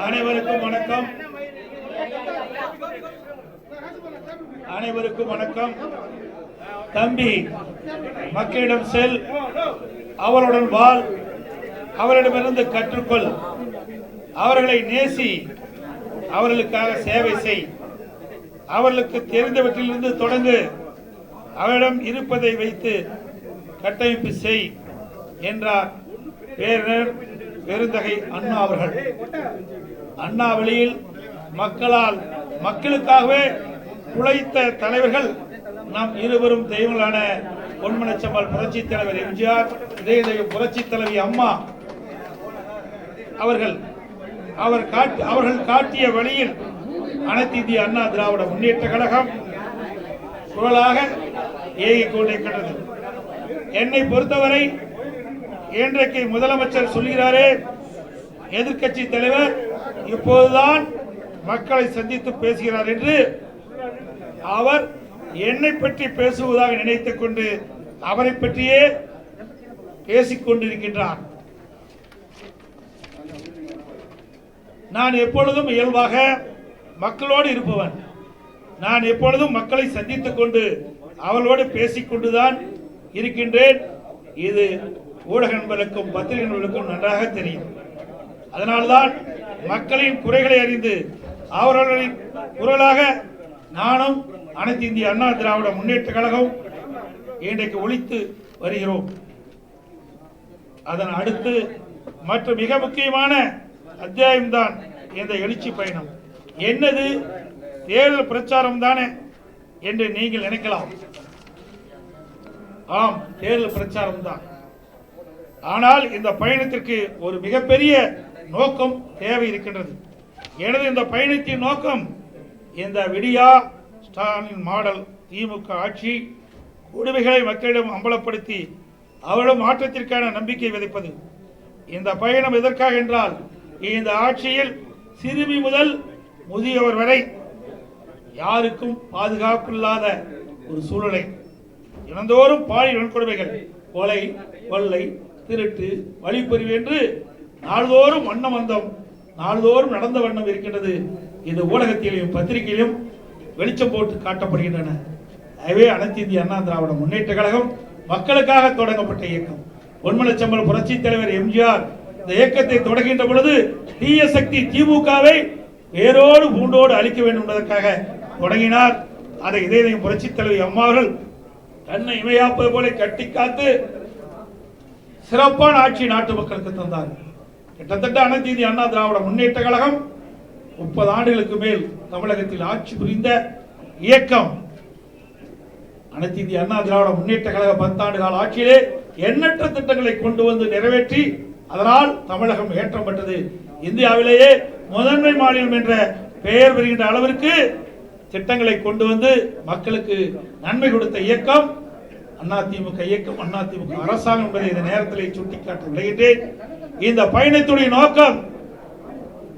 அனைவருக்கும் வணக்கம். அனைவருக்கும் வணக்கம். தம்பி மக்களிடம் செல். அவருடன் வாழ். அவரிடமிருந்து கற்றுக்கொள். அவர்களை நேசி. அவர்களுக்காக சேவை செய். அவர்களுக்கு தெரிந்தவற்றிலிருந்து தொடங்கு. அவரிடம் இருப்பதை வைத்து கட்டமைப்பு செய் என்றார் பேரர். பெருந்தகை அண்ணா அவர்கள். அண்ணா வழியில் மக்களால் மக்களுக்காகவே உழைத்த தலைவர்கள் நம் இருவரும் தெய்வங்களான பொன்மனச்சம்மாள் புரட்சி தலைவர் எம்ஜிஆர் இதய தெய்வம் புரட்சி தலைவி அம்மா அவர்கள். அவர் காட்டி அவர்கள் காட்டிய வழியில் அனைத்து இந்திய அண்ணா திராவிட முன்னேற்ற கழகம் குரலாக ஏகிக் கொண்டிருக்கின்றது என்னை பொறுத்தவரை இன்றைக்கு முதலமைச்சர் சொல்கிறாரே எதிர்க்கட்சி தலைவர் இப்போதுதான் மக்களை சந்தித்து பேசுகிறார் என்று அவர் என்னை பற்றி பேசுவதாக நினைத்துக் கொண்டு அவரை பற்றியே பேசிக் கொண்டிருக்கின்றார். நான் எப்பொழுதும் இயல்பாக மக்களோடு இருப்பவன். நான் எப்பொழுதும் மக்களை சந்தித்துக் கொண்டு அவளோடு பேசிக்கொண்டுதான் இருக்கின்றேன். இது ஊடக நண்பர்களுக்கும் பத்திரிகை நண்பர்களுக்கும் நன்றாக தெரியும். அதனால்தான் மக்களின் குறைகளை அறிந்து அவர்களின் குரலாக நானும் அனைத்து இந்திய அண்ணா திராவிட முன்னேற்ற கழகம் இன்றைக்கு ஒழித்து வருகிறோம். அதன் அடுத்து மற்ற மிக முக்கியமான அத்தியாயம்தான் இந்த எழுச்சி பயணம். என்னது? தேர்தல் பிரச்சாரம் தானே என்று நீங்கள் நினைக்கலாம். ஆம் தேர்தல் பிரச்சாரம் தான். ஆனால் இந்த பயணத்திற்கு ஒரு மிகப்பெரிய நோக்கம் தேவை இருக்கின்றது. எனது இந்த பயணத்தின் நோக்கம் இந்த விடியா ஸ்டாலின் மாடல் திமுக ஆட்சி கொடுமைகளை மக்களிடம் அம்பலப்படுத்தி அவரிடம் மாற்றத்திற்கான நம்பிக்கை விதைப்பது. இந்த பயணம் எதற்காக என்றால் இந்த ஆட்சியில் சிறுமி முதல் முதியவர் வரை யாருக்கும் பாதுகாப்பில்லாத ஒரு சூழ்நிலை. இனந்தோறும் பாலியல் வன்கொடுமைகள் கொலை கொள்ளை திருட்டு வழிப்பறிவு என்று நாள்தோறும் வண்ணம் வந்தம். நாள்தோறும் நடந்த வண்ணம் இருக்கின்றது. இது ஊடகத்திலும் பத்திரிகையிலும் வெளிச்சம் போட்டு காட்டப்படுகின்றன. எனவே அனைத்து இந்திய அண்ணா திராவிட முன்னேற்ற கழகம் மக்களுக்காக தொடங்கப்பட்ட இயக்கம். பொன்மனச்சம்பல் புரட்சி தலைவர் எம்ஜிஆர் இந்த இயக்கத்தை தொடங்குகின்ற பொழுது தீய சக்தி திமுகவை வேரோடு பூண்டோடு அழிக்க வேண்டும் என்பதற்காக தொடங்கினார். அதை இதயம் புரட்சி தலைவர் அம்மாவர்கள் தன்னை இமையாப்பது போல கட்டி காத்து சிறப்பான ஆட்சி நாட்டு மக்களுக்கு தந்தார். கிட்டத்தட்ட அனைத்து இந்திய அண்ணா திராவிட முன்னேற்ற கழகம் முப்பது ஆண்டுகளுக்கு மேல் தமிழகத்தில் ஆட்சி புரிந்த இயக்கம். அனைத்து இந்திய அண்ணா திராவிட முன்னேற்ற கழக பத்தாண்டு கால ஆட்சியிலே எண்ணற்ற திட்டங்களை கொண்டு வந்து நிறைவேற்றி அதனால் தமிழகம் ஏற்றம் பெற்றது. இந்தியாவிலேயே முதன்மை மாநிலம் என்ற பெயர் பெறுகின்ற அளவிற்கு திட்டங்களை கொண்டு வந்து மக்களுக்கு நன்மை கொடுத்த இயக்கம் அதிமுக இயக்கம் அதிமுக அரசாங்கம் என்பதை இந்த நேரத்தில் சுட்டிக்காட்ட விளையிட்டேன். இந்த பயணத்துடைய நோக்கம்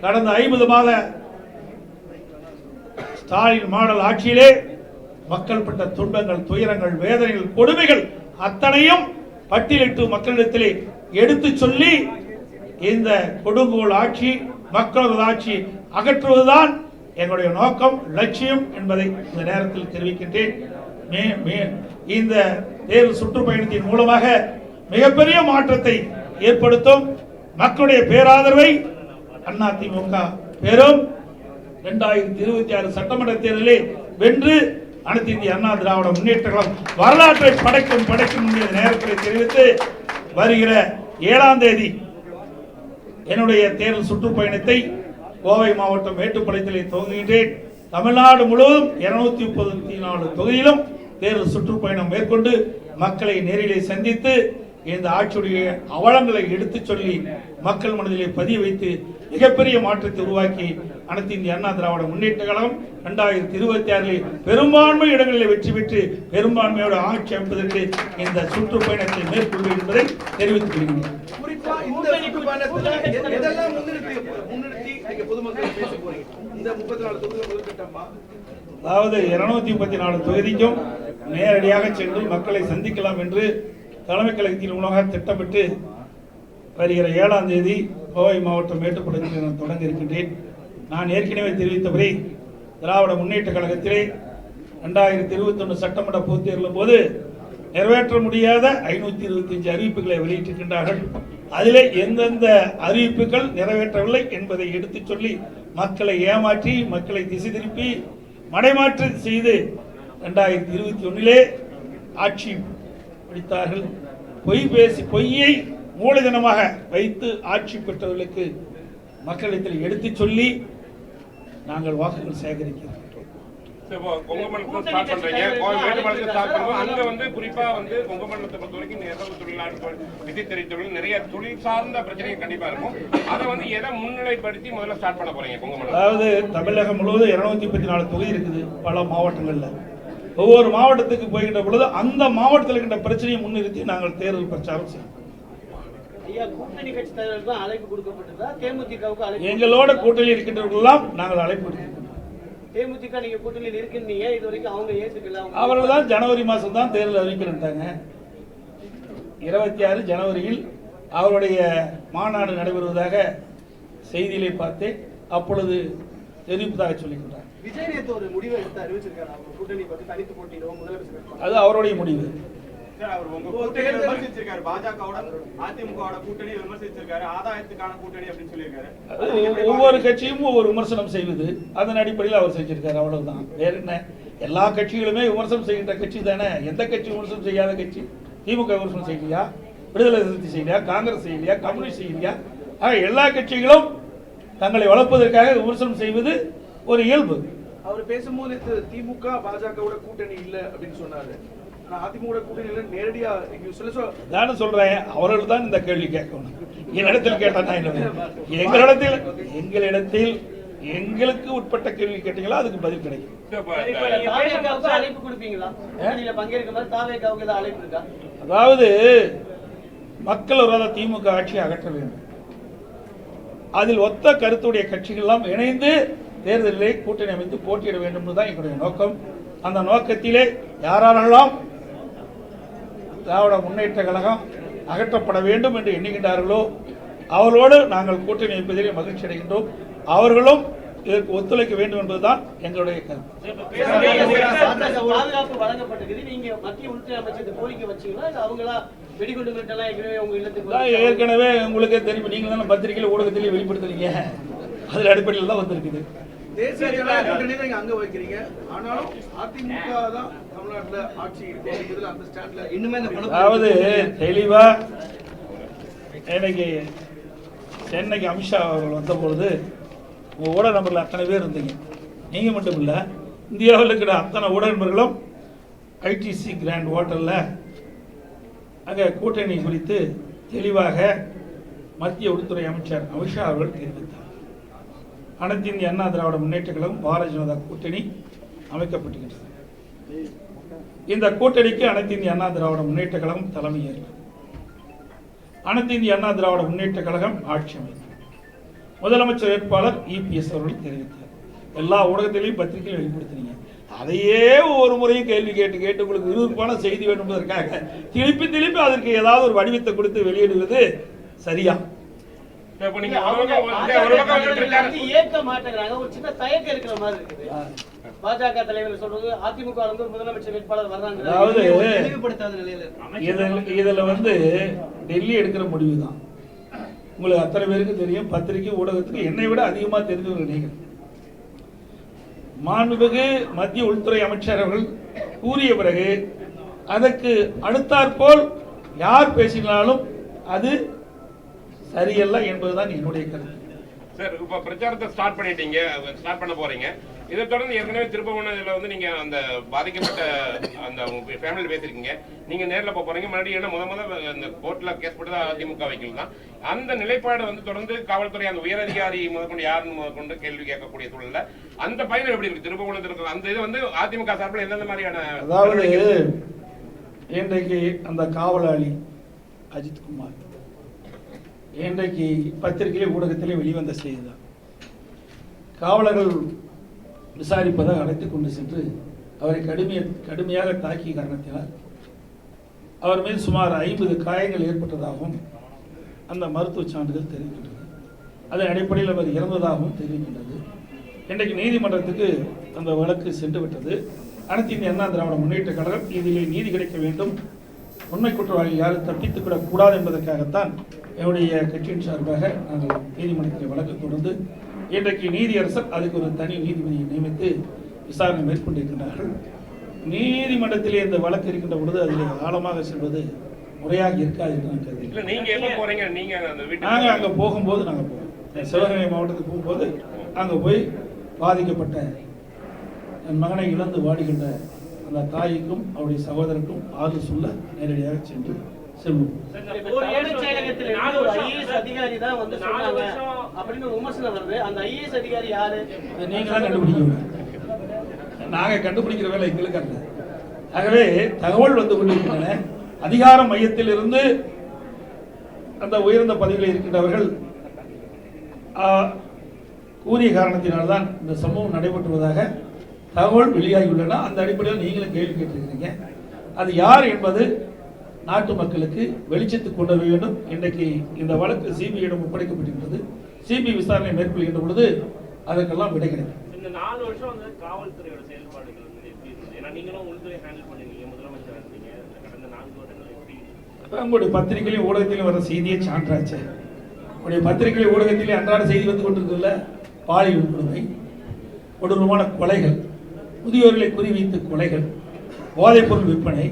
கடந்த ஐம்பது மாத ஸ்டாலின் மாடல் ஆட்சியிலே மக்கள் பட்ட துன்பங்கள் துயரங்கள் வேதனைகள் கொடுமைகள் அத்தனையும் பட்டியலிட்டு மக்களிடத்திலே எடுத்து சொல்லி இந்த கொடுங்கோல் ஆட்சி மக்களது ஆட்சி அகற்றுவதுதான் எங்களுடைய நோக்கம் லட்சியம் என்பதை இந்த நேரத்தில் தெரிவிக்கின்றேன். மே- மே- இந்த தேர்வு சுற்றுப்பயணத்தின் மூலமாக மிகப்பெரிய மாற்றத்தை ஏற்படுத்தும். மக்களுடைய பேராதரவை அதிமுக பெறும். இரண்டாயிரத்தி இருபத்தி ஆறு சட்டமன்ற தேர்தலில் வென்று அனைத்து இந்திய அண்ணா திராவிட முன்னேற்ற கழகம் வரலாற்றை படைக்கும் படைக்கும் என்ற நேரத்தில் தெரிவித்து வருகிற ஏழாம் தேதி என்னுடைய தேர்தல் சுற்றுப்பயணத்தை கோவை மாவட்டம் மேட்டுப்பாளையத்தில் துவங்குகின்றேன். தமிழ்நாடு முழுவதும் இருநூத்தி முப்பத்தி நாலு தொகுதியிலும் தேர்தல் சுற்றுப்பயணம் மேற்கொண்டு மக்களை நேரிலே சந்தித்து இந்த ஆட்சியுடைய அவலங்களை எடுத்துச் சொல்லி மக்கள் மனதிலே பதிய வைத்து மிகப்பெரிய மாற்றத்தை உருவாக்கி அனைத்து இந்திய அண்ணா திராவிட முன்னேற்ற கழகம் இரண்டாயிரத்தி இருபத்தி ஆறில் பெரும்பான்மை இடங்களில் வெற்றி பெற்று பெரும்பான்மையோடு ஆட்சி அமைப்பதற்கு இந்த சுற்றுப்பயணத்தை மேற்கொள்வேன் என்பதை தெரிவித்துக் கொள்கிறேன். அதாவது இருநூத்தி முப்பத்தி நாலு தொகுதிக்கும் நேரடியாக சென்று மக்களை சந்திக்கலாம் என்று தலைமை கழகத்தின் மூலமாக திட்டமிட்டு வருகிற ஏழாம் தேதி கோவை மாவட்டம் மேட்டுப்பாளையத்தில் நான் தொடங்க இருக்கின்றேன் நான் ஏற்கனவே தெரிவித்தபடி திராவிட முன்னேற்ற கழகத்திலே ரெண்டாயிரத்தி இருபத்தொன்று சட்டமன்ற பொதுத் தேர்தலும் போது நிறைவேற்ற முடியாத ஐநூற்றி இருபத்தஞ்சு அறிவிப்புகளை வெளியிட்டிருக்கின்றார்கள். அதிலே எந்தெந்த அறிவிப்புகள் நிறைவேற்றவில்லை என்பதை எடுத்துச் சொல்லி மக்களை ஏமாற்றி மக்களை திசை திருப்பி மடைமாற்று செய்து ரெண்டாயிரத்தி இருபத்தி ஒன்றிலே ஆட்சி பிடித்தார்கள். பொய் பேசி பொய்யை மூலதனமாக வைத்து ஆட்சி பெற்றவர்களுக்கு மக்களிடத்தில் எடுத்துச் சொல்லி நாங்கள் வாக்குகள் சேகரிக்கிறோம். அங்க வந்து குறிப்பா வந்து கொங்குமண்டலத்தை பொறுத்த வரைக்கும் நெசவு தொழிலாளர்கள் விசைத்தறி தொழில் நிறைய தொழில் சார்ந்த பிரச்சனைகள் கண்டிப்பா இருக்கும். அதை வந்து எதை முன்னிலைப்படுத்தி முதல்ல ஸ்டார்ட் பண்ண போறீங்க கொங்குமண்டலம் அதாவது தமிழகம் முழுவதும் இருநூத்தி முப்பத்தி நாலு தொகுதி இருக்குது பல மாவட்டங்களில். ஒவ்வொரு மாவட்டத்துக்கு போகின்ற பொழுது அந்த மாவட்டத்தில் இருக்கின்ற பிரச்சனையை முன்னிறுத்தி நாங்கள் தேர்தல் பிரச்சாரம் செய்வோம். கூட்டணி எங்களோட கூட்டணியில் இருக்கின்றவர்களெல்லாம் நாங்கள் அழைப்பு விடுக்கின்றோம் தேமுதிக நீங்க கூட்டணியில் இருக்குன்னீங்க இது வரைக்கும் அவங்க அவங்க அவர்கள் தான் ஜனவரி மாதம் தான் தேர்தல் அறிவிக்கிறேன்ட்டாங்க இருபத்தி ஆறு ஜனவரியில் அவருடைய மாநாடு நடைபெறுவதாக செய்தியிலே பார்த்தேன். அப்பொழுது தெரிவிப்பதாக சொல்லிக்கின்றார் விஜய் நேத்து ஒரு முடிவை எடுத்து அறிவிச்சிருக்காரு. அவங்க கூட்டணி பத்தி தனித்து போட்டியிடுவோம். முதலமைச்சர் வேட்பாளர். அது அவருடைய முடிவு. ஒவ்வொரு கட்சியும் ஒவ்வொரு விமர்சனம் செய்வது. அதன் அடிப்படையில் அவர் செஞ்சிருக்காரு. அவ்வளவுதான். வேற என்ன? எல்லா கட்சிகளுமே விமர்சனம் செய்கின்ற கட்சி தானே? எந்த கட்சி விமர்சனம் செய்யாத கட்சி? திமுக விமர்சனம் செய்யலையா? விடுதலை சிறுத்தை செய்யலையா? காங்கிரஸ் செய்யலையா? கம்யூனிஸ்ட் செய்யலையா? ஆக எல்லா கட்சிகளும் தங்களை வளர்ப்பதற்காக விமர்சனம் செய்வது ஒரு இயல்பு. அவர் பேசும்போது திமுக பாஜகவோட கூட்டணி இல்ல அப்படின்னு சொன்னாரு. நானும் சொல்றேன் அவர்கள் தான் இந்த கேள்வி கேட்கணும். என்னிடத்தில் கேட்டா நான் என்ன எங்களிடத்தில் எங்களிடத்தில் எங்களுக்கு உட்பட்ட கேள்வி கேட்டீங்களா? அதுக்கு பதில் கிடைக்கும். அதாவது மக்கள் விரோத திமுக ஆட்சியை அகற்ற வேண்டும். அதில் ஒத்த கருத்துடைய கட்சிகள் எல்லாம் இணைந்து தேர்தலிலே கூட்டணி அமைத்து போட்டியிட வேண்டும் என்பதுதான் எங்களுடைய நோக்கம். அந்த நோக்கத்திலே யாரெல்லாம் திராவிட முன்னேற்ற கழகம் அகற்றப்பட வேண்டும் என்று எண்ணுகின்றார்களோ அவர்களோடு நாங்கள் கூட்டணி வைப்பதிலே மகிழ்ச்சி அடைகின்றோம். அவர்களும் இதற்கு ஒத்துழைக்க வேண்டும் என்பதுதான் எங்களுடைய கருத்து. ஏற்கனவே உங்களுக்கே தெரியும். நீங்க தானே பத்திரிகையில் ஊடகத்திலேயே வெளிப்படுத்துறீங்க. அதில் அடிப்படையில் தான் வந்திருக்குது. தேசிய ஜனநாயக கூட்டணி இங்க அங்க வைக்கிறீங்க. ஆனாலும் அதிமுக தான் தமிழ்நாட்டுல ஆட்சி இருக்கு அந்த ஸ்டாண்ட்ல இன்னுமே அதாவது தெளிவா இன்னைக்கு சென்னைக்கு அமித்ஷா அவர்கள் வந்தபொழுது உங்கள் ஊடக நம்பரில் அத்தனை பேர் இருந்தீங்க. நீங்கள் மட்டும் இல்லை இந்தியாவில் இருக்கிற அத்தனை ஊடக நண்பர்களும் ஐடிசி கிராண்ட் ஹோட்டலில் அங்கே கூட்டணி குறித்து தெளிவாக மத்திய உள்துறை அமைச்சர் அமித்ஷா அவர்கள் தெரிவித்தார். அனைத்து இந்திய அண்ணா திராவிட முன்னேற்றங்களும் பாரதிய ஜனதா கூட்டணி அமைக்கப்பட்டுகின்றது இந்த கூட்டணிக்கு அனைத்து இந்திய அண்ணா திராவிட முன்னேற்ற கழகம் தலைமை ஏற்கும். அனைத்து இந்திய அண்ணா திராவிட முன்னேற்ற கழகம் ஆட்சி அமைக்கும். முதலமைச்சர் வேட்பாளர் இபிஎஸ் அவர்கள் தெரிவித்தார். எல்லா ஊடகத்திலையும் பத்திரிகையில் வெளிப்படுத்தினீங்க. அதையே ஒரு முறையும் கேள்வி கேட்டு கேட்டு உங்களுக்கு விறுவிறுப்பான செய்தி வேண்டும் என்பதற்காக திருப்பி திருப்பி அதற்கு ஏதாவது ஒரு வடிவத்தை கொடுத்து வெளியிடுவது சரியா? இப்ப நீங்க இல்ல, ஒரு அவங்க பக்கம் வந்து- ஒரு பக்கம் வந்து பாஜக பிரச்சாரம் வந்து ஏற்க மாட்டேங்கிறாங்க. ஒரு சின்ன தயக்கம் இருக்கிற மாதிரி இருக்குது. பாஜக தலைவர் சொல்றது அதிமுக முதலமைச்சர் வேட்பாளர் வர்றாங்க. அதாவது தெளிவுபடுத்தாத நிலையில இருக்கு. இதில் வந்து டெல்லி எடுக்கிற முடிவு தான் உங்களுக்கு அத்தனை பேருக்கு தெரியும் பத்திரிகை ஊடகத்துக்கு என்னை விட அதிகமாக தெரிஞ்சவர்கள் நீங்கள். மாண்புமிகு மத்திய உள்துறை அமைச்சர் அவர்கள் கூறிய பிறகு அதற்கு அடுத்தாற்போல் யார் பேசினாலும் அது சரியல்ல என்பதுதான் என்னுடைய கருத்து. சார் இப்ப பிரச்சாரத்தை ஸ்டார்ட் பண்ணிட்டீங்க ஸ்டார்ட் பண்ண போறீங்க. இதை தொடர்ந்து ஏற்கனவே திருப்பவனத்துல வந்து நீங்க அந்த பாதிக்கப்பட்ட அந்த உங்க ஃபேமிலி பேசிருக்கீங்க நீங்க நேர்ல போக போறீங்க. மறுபடியும் என்ன முத முத அந்த கோர்ட்ல கேஸ் போட்டு அதிமுக வைக்கல் தான். அந்த நிலைப்பாடு வந்து தொடர்ந்து காவல்துறை அந்த உயரதிகாரி முதற்கொண்டு யாருன்னு முதற்கொண்டு கேள்வி கேட்கக்கூடிய சூழல்ல அந்த பயணம் எப்படி இருக்கு? திருப்பவனத்தில் இருக்கிற அந்த இது வந்து அதிமுக சார்பில் எந்தெந்த மாதிரியான அதாவது? இன்றைக்கு அந்த காவலாளி அஜித்குமார் இன்றைக்கு பத்திரிகையிலே ஊடகத்திலே வெளிவந்த செய்தி தான் காவலர்கள் விசாரிப்பதாக அழைத்து கொண்டு சென்று அவரை கடுமைய கடுமையாக தாக்கிய காரணத்தினால் அவர் மீது சுமார் ஐம்பது காயங்கள் ஏற்பட்டதாகவும் அந்த மருத்துவ சான்றிதழ் தெரிவிக்கின்றது. அதன் அடிப்படையில் அவர் இறந்ததாகவும் தெரிவிக்கின்றது. இன்றைக்கு நீதிமன்றத்துக்கு அந்த வழக்கு சென்று விட்டது அனைத்து இந்திய அண்ணா திராவிட முன்னேற்ற கழகம் இதில் நீதி கிடைக்க வேண்டும். உண்மை குற்றவாளி யாரும் தப்பித்துக் விடக்கூடாது என்பதற்காகத்தான் என்னுடைய கட்சியின் சார்பாக நாங்கள் நீதிமன்றத்தில் வழக்கு தொடர்ந்து இன்றைக்கு நீதியரசர் அதுக்கு ஒரு தனி நீதிபதியை நியமித்து விசாரணை மேற்கொண்டிருக்கிறார்கள் நீதிமன்றத்திலே இந்த வழக்கு இருக்கின்ற பொழுது அதில் ஆழமாக செல்வது முறையாக இருக்காது என்று நான் கருதுகிறேன். நாங்கள் அங்கே போகும்போது நாங்கள் போவோம். சிவகங்கை மாவட்டத்துக்கு போகும்போது அங்கே போய் பாதிக்கப்பட்ட என் மகனை இழந்து வாடுகின்ற அந்த தாய்க்கும் அவருடைய சகோதரருக்கும் ஆறு சொல்ல நேரடியாக சென்று செல்வோம். அதிகாரி தான் வந்து சொன்னாங்க. அப்படின்னு ஒரு விமர்சனம் வருது. அந்த ஐஏஎஸ் அதிகாரி யாரு? அதை நீங்கள் தான் கண்டுபிடிக்கணும். நாங்கள் கண்டுபிடிக்கிற வேலை எங்களுக்கு அல்ல. ஆகவே தகவல் வந்து கொண்டிருக்கின்றன. அதிகார மையத்தில் இருந்து அந்த உயர்ந்த பதவியில் இருக்கின்றவர்கள் ஆ, கூறிய காரணத்தினால்தான் இந்த சம்பவம் நடைபெற்றுவதாக தகவல் வெளியாகியுள்ளன. அந்த அடிப்படையில் நீங்களும் கேள்வி கேட்டிருக்கிறீங்க. அது யார் என்பது நாட்டு மக்களுக்கு வெளிச்சத்துக்கு கொண்டு வர வேண்டும். இன்றைக்கு இந்த வழக்கு சிபிஐயிடம் ஒப்படைக்கப்பட்டிருக்கிறது. சிபிஐ விசாரணை மேற்கொள்கின்ற பொழுது அதற்கெல்லாம் விடை கிடைக்கும். இந்த நாலு வருஷம் வந்து காவல்துறையோட செயல்பாடுகள் வந்து எப்படி இருந்தது? ஏன்னா நீங்களும் உள்துறை ஹேண்டில் பண்ணிருக்கீங்க முதலமைச்சர் இருந்தீங்க. இந்த கடந்த நான்கு வருடங்கள் எப்படி அதான் உங்களுடைய பத்திரிகையிலும் ஊடகத்திலும் வர செய்தியே சான்றாச்சு. உங்களுடைய பத்திரிகை ஊடகத்திலே அன்றாட செய்தி வந்து கொண்டிருக்குல்ல பாலியல் வன்கொடுமை கொடூரமான கொலைகள். முதியோர்களை குறிவைத்து கொலைகள் போதைப்பொருள் விற்பனை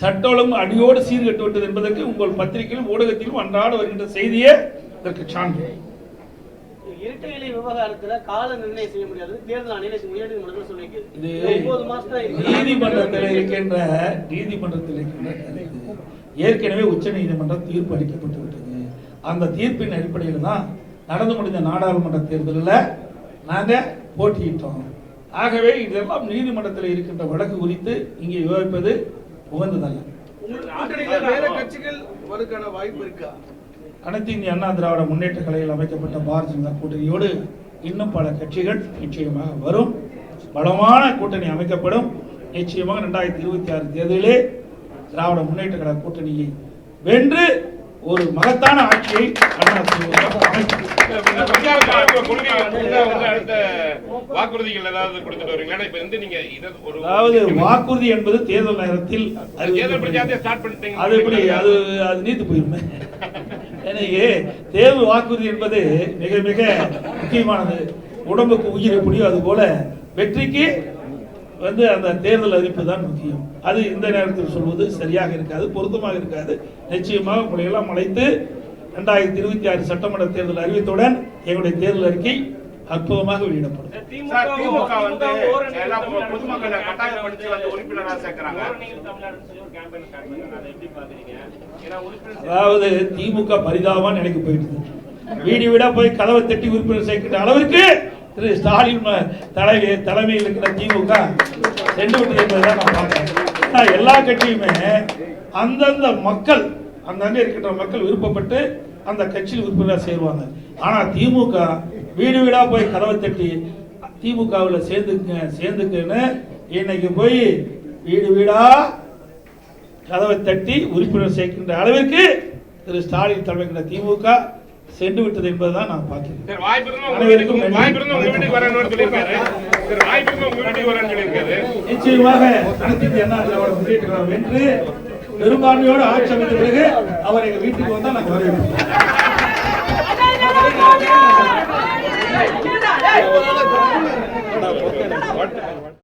சட்ட ஒழுங்கு அடியோடு சீர்கட்டு விட்டது என்பதற்கு உங்கள் பத்திரிகையிலும் ஊடகத்திலும் அன்றாட வருகின்ற செய்தியே இதற்கு சான்று. இரட்டை இலை விவகாரத்துல கால நிர்ணயம் செய்ய முடியாது. தேர்தல் ஆணையம் உயர்நீதிமன்றத்தில் சொல்லியிருக்கு. நீதிமன்றத்தில் இருக்கின்ற நீதிமன்றத்தில் இருக்கின்ற ஏற்கனவே உச்ச நீதிமன்றம் தீர்ப்பு அளிக்கப்பட்டு விட்டது. அந்த தீர்ப்பின் அடிப்படையில் தான் நடந்து முடிந்த நாடாளுமன்ற தேர்தலில் நாங்கள் போட்டியிட்டோம். ஆகவே இதெல்லாம் நீதிமன்றத்தில் இருக்கின்ற வழக்கு குறித்து இங்கே விவாதிப்பது உகந்ததல்ல. வேற கட்சிகள் வருக்கான வாய்ப்பு இருக்கா? அனைத்து இந்திய அண்ணா திராவிட முன்னேற்ற கலையில் அமைக்கப்பட்ட பாரதிய ஜனதா கூட்டணியோடு இன்னும் பல கட்சிகள் நிச்சயமாக வரும். பலமான கூட்டணி அமைக்கப்படும். நிச்சயமாக ரெண்டாயிரத்தி இருபத்தி ஆறு தேர்தலிலே திராவிட முன்னேற்ற கழக கூட்டணியை வென்று ஒரு மகத்தான ஆட்சியை வாக்குறுதிகள் ஏதாவது கொடுத்துட்டு வரீங்களா? இப்ப வந்து நீங்க அதாவது வாக்குறுதி என்பது தேர்தல் நேரத்தில் தேர்தல் அது எப்படி? அது அது நீத்து போயிருமே. எனவே தேர்வு வாக்குறுதி என்பது மிக மிக முக்கியமானது. உடம்புக்கு உயிர் எப்படியோ அது போல வெற்றிக்கு வந்து அந்த தேர்தல் அறிவிப்பு தான் முக்கியம். அது இந்த நேரத்தில் சொல்வது சரியாக இருக்காது பொருத்தமாக இருக்காது. நிச்சயமாக உங்களை எல்லாம் அழைத்து ரெண்டாயிரத்தி இருபத்தி ஆறு சட்டமன்ற தேர்தல் அறிவித்தவுடன் எங்களுடைய தேர்தல் அறிக்கை அற்புதமாக வெளியிடப்படும். அதாவது திமுக பரிதாபமா நினைக்க போயிடுது வீடு வீடா போய் கதவை தட்டி உறுப்பினர் சேர்க்கின்ற அளவிற்கு திரு ஸ்டாலின் தலைவி தலைமையில் இருக்கிற திமுக சென்று விட்டது என்பதை நான் பார்க்குறேன். எல்லா கட்சியுமே அந்தந்த மக்கள் அங்கங்கே இருக்கின்ற மக்கள் விருப்பப்பட்டு அந்த கட்சியில் உறுப்பினராக சேருவாங்க. ஆனால் திமுக வீடு வீடாக போய் கதவை தட்டி திமுகவில் சேர்ந்துக்குங்க சேர்ந்துக்குன்னு இன்னைக்கு போய் வீடு வீடாக கதவை தட்டி உறுப்பினர் சேர்க்கின்ற அளவிற்கு திரு ஸ்டாலின் தலைமைக்கிற திமுக சென்று விட்டது என்பதுதான் நான் பார்க்கிறேன் நிச்சயமாக அனைத்து இந்திய அண்ணா திராவிட முன்னேற்ற கழகம் வென்று பெரும்பான்மையோடு ஆட்சி அமைந்த பிறகு அவர் எங்க வீட்டுக்கு வந்தா நாங்கள் வரவேற்போம்